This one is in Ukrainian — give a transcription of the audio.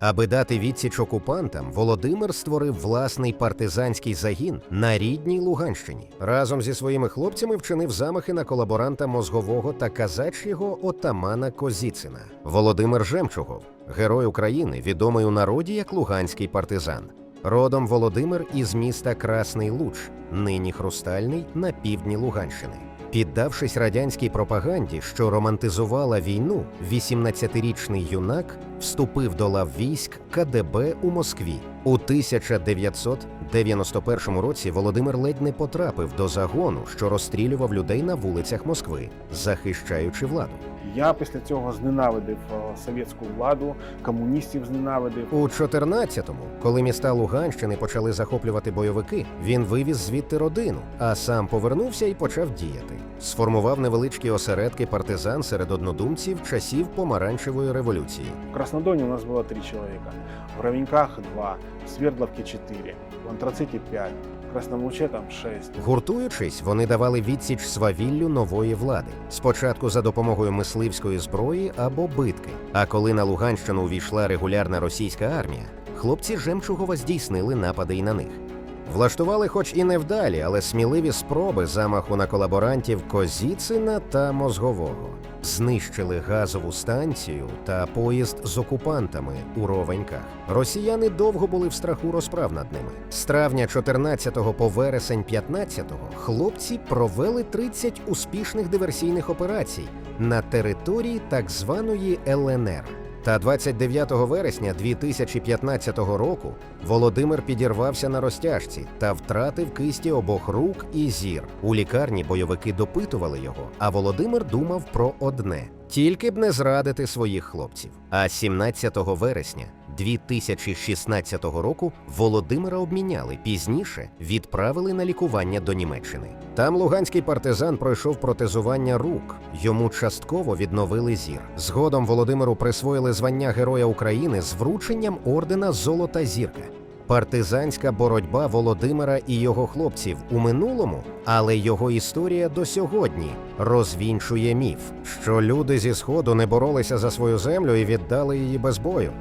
Аби дати відсіч окупантам, Володимир створив власний партизанський загін на рідній Луганщині. Разом зі своїми хлопцями вчинив замахи на колаборанта мозгового та казачого отамана Козіцина. Володимир Жемчугов, герой України, відомий у народі як Луганський партизан. Родом Володимир із міста Красний Луч, нині Хрустальний на півдні Луганщини. Піддавшись радянській пропаганді, що романтизувала війну, 18-річний юнак вступив до лав військ КДБ у Москві. У 1991 році Володимир ледь не потрапив до загону, що розстрілював людей на вулицях Москви, захищаючи владу. Я після цього зненавидив е, совєтську владу, комуністів зненавидив. У 14-му, коли міста Луганщини почали захоплювати бойовики, він вивіз звідти родину, а сам повернувся і почав діяти. Сформував невеличкі осередки партизан серед однодумців часів помаранчевої революції. В Краснодоне у нас было три человека, в Равенках два, в Свердловке четыре, в Антраците пять, в Красном там шесть. Гуртуючись, вони давали відсіч свавіллю нової влади. Спочатку за допомогою мисливської зброї або битки. А коли на Луганщину увійшла регулярна російська армія, хлопці Жемчугова здійснили напади й на них. Влаштували, хоч і невдалі, але сміливі спроби замаху на колаборантів Козіцина та Мозгового. Знищили газову станцію та поїзд з окупантами у Ровеньках. Росіяни довго були в страху розправ над ними. З травня 14 по вересень 15 хлопці провели 30 успішних диверсійних операцій на території так званої ЛНР. Та 29 вересня 2015 року Володимир підірвався на розтяжці та втратив кисті обох рук і зір. У лікарні бойовики допитували його, а Володимир думав про одне: тільки б не зрадити своїх хлопців. А 17 вересня 2016 року Володимира обміняли пізніше відправили на лікування до Німеччини. Там луганський партизан пройшов протезування рук. Йому частково відновили зір. Згодом Володимиру присвоїли звання Героя України з врученням ордена Золота зірка. Партизанська боротьба Володимира і його хлопців у минулому, але його історія до сьогодні розвінчує міф, що люди зі сходу не боролися за свою землю і віддали її без бою.